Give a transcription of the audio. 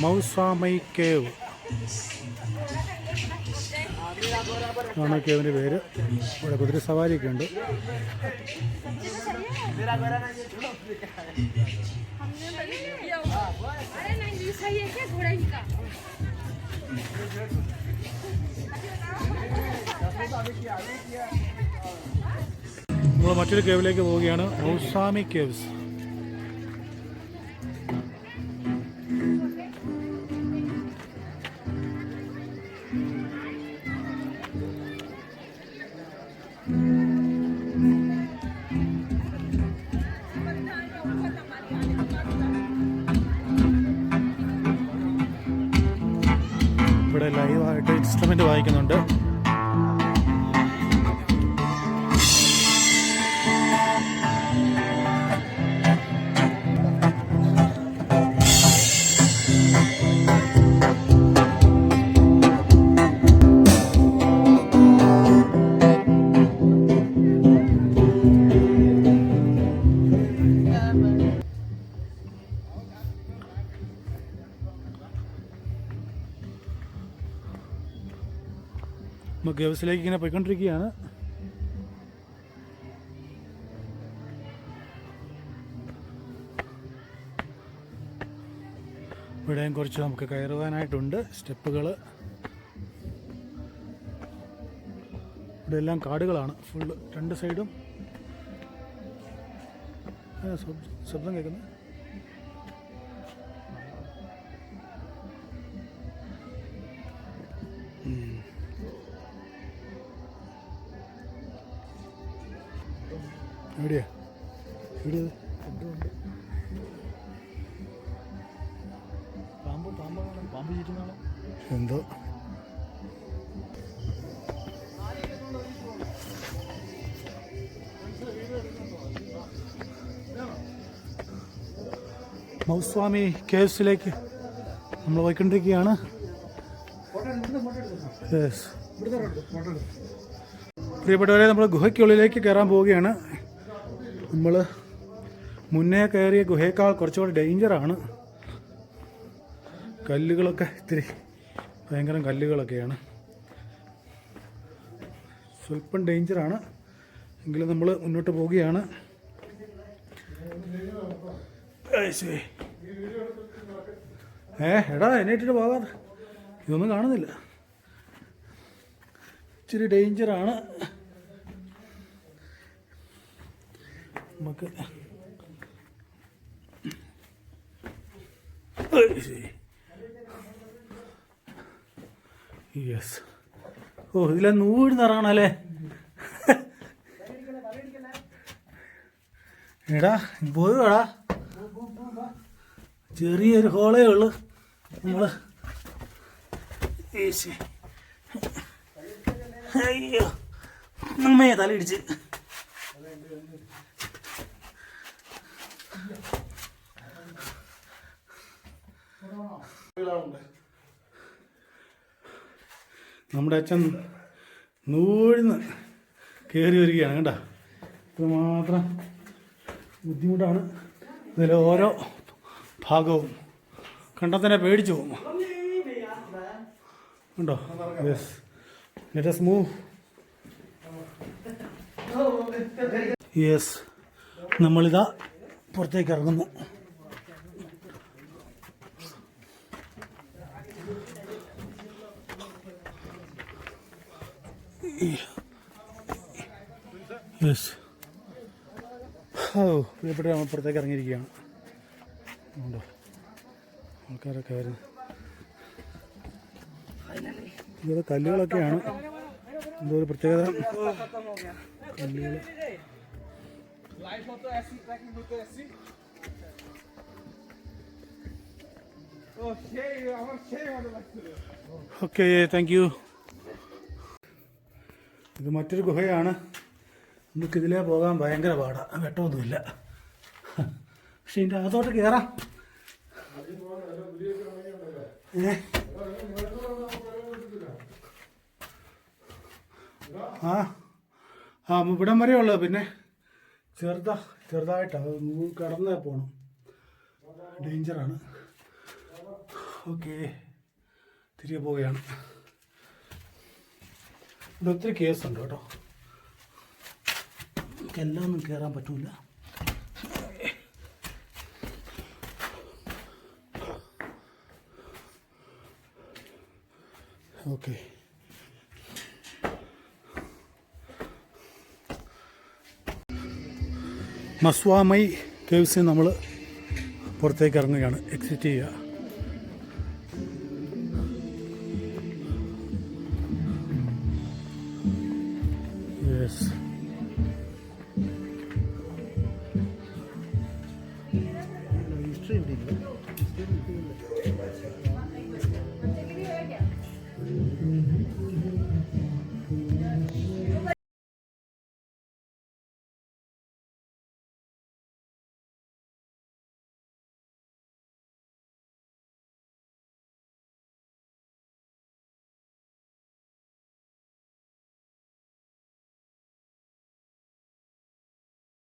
മൗസ്വാമി cave ആണ് കേവിന്റെ പേര്. ഇവിടെ കുതിര സവാരിയൊക്കെ ഉണ്ട്. നമ്മൾ മറ്റൊരു കേവിലേക്ക് പോവുകയാണ്. മൗസാമി കേവ്സ്. ലൈവായിട്ട് ഇൻസ്ട്രുമെന്റ് വായിക്കുന്നുണ്ട്. നമ്മൾ ഗവസിലേക്ക് ഇങ്ങനെ പോയിക്കൊണ്ടിരിക്കുകയാണ്. ഇവിടെയും കുറച്ച് നമുക്ക് കയറുവാനായിട്ടുണ്ട് സ്റ്റെപ്പുകൾ ഇവിടെ എല്ലാം കാടുകളാണ്. ഫുള്ള് രണ്ട് സൈഡും. ശബ്ദം കേൾക്കുന്നത് എവിടെയാ? എവിടെയാ പാമ്പ് പാമ്പാണ് പാമ്പ് ചുറ്റുന്നാണ് എന്തോ? മൗസ്വാമി കേവ്സിലേക്ക് നമ്മൾ പോയിക്കൊണ്ടിരിക്കുകയാണ്. പ്രിയപ്പെട്ടവരെ നമ്മൾ ഗുഹയ്ക്കുള്ളിലേക്ക് കയറാൻ പോവുകയാണ്. നമ്മൾ മുന്നേ കയറിയ ഗുഹയേക്കാൾ കുറച്ചുകൂടി ഡേഞ്ചറാണ് കല്ലുകളൊക്കെ ഇത്തിരി ഭയങ്കര കല്ലുകളൊക്കെയാണ്. സ്വല്പം ഡേഞ്ചറാണ് എങ്കിലും നമ്മൾ മുന്നോട്ട് പോവുകയാണ്. ഏ എടാ എന്നെ ഇട്ടിട്ട് പോകാതെ ഇതൊന്നും കാണുന്നില്ല. ഇച്ചിരി ഡേഞ്ചറാണ് നമുക്ക് യെസ് ഓ ഇതിലെ നൂറ് നിറങ്ങണല്ലേ എടാ പോയടാ ചെറിയൊരു ഹോളേ ഉള്ളു. നമ്മൾ ഏശി. അയ്യോ നമ്മയെ തലയിടിച്ച്. നമ്മുടെ അച്ഛൻ നൂഴ്ന്ന് കയറി വരികയാണ് കേട്ടോ. ഇത് മാത്രം ബുദ്ധിമുട്ടാണ്. ഇതിലെ ഓരോ ഭാഗവും കണ്ടാൽ തന്നെ പേടിച്ചു പോകും. ഉണ്ടോ യെസ് ലെറ്റസ് മൂവ് യെസ് നമ്മളിതാ പുറത്തേക്ക് ഇറങ്ങുന്നു. യെസ് ഓ പ്രിയപ്പെട്ട നമ്മൾ പുറത്തേക്ക് ഇറങ്ങിയിരിക്കുകയാണ്. ഉണ്ടോ? ആൾക്കാരൊക്കെ വരുന്നു. ഇതൊരു കല്ലുകളൊക്കെയാണ്. എന്തോ ഒരു പ്രത്യേകത. കല്ലുകൾ ഓക്കെ താങ്ക് യു ഇത് മറ്റൊരു ഗുഹയാണ്. നമുക്ക് ഇതിലേ പോകാൻ ഭയങ്കര പാടാണ് വെട്ടമൊന്നുമില്ല. പക്ഷെ ഇതിന്റെ അകത്തോട്ട് കയറാം ആ ആ ഇവിടം വരെ ഉള്ളത് പിന്നെ ചെറുതാ ചെറുതായിട്ടാണ് കടന്നേ പോകണം ഡേഞ്ചറാണ്. ഓക്കേ. തിരികെ പോവുകയാണ്. ഇവിടെ ഒത്തിരി കേസുണ്ട് കേട്ടോ. നമുക്ക് എല്ലാം ഒന്നും കയറാൻ പറ്റൂല. ഓക്കെ. മസ്വാമൈ കേവ്സിൽ നമ്മൾ പുറത്തേക്ക് ഇറങ്ങുകയാണ്. എക്സിറ്റ് ചെയ്യുക. യെസ്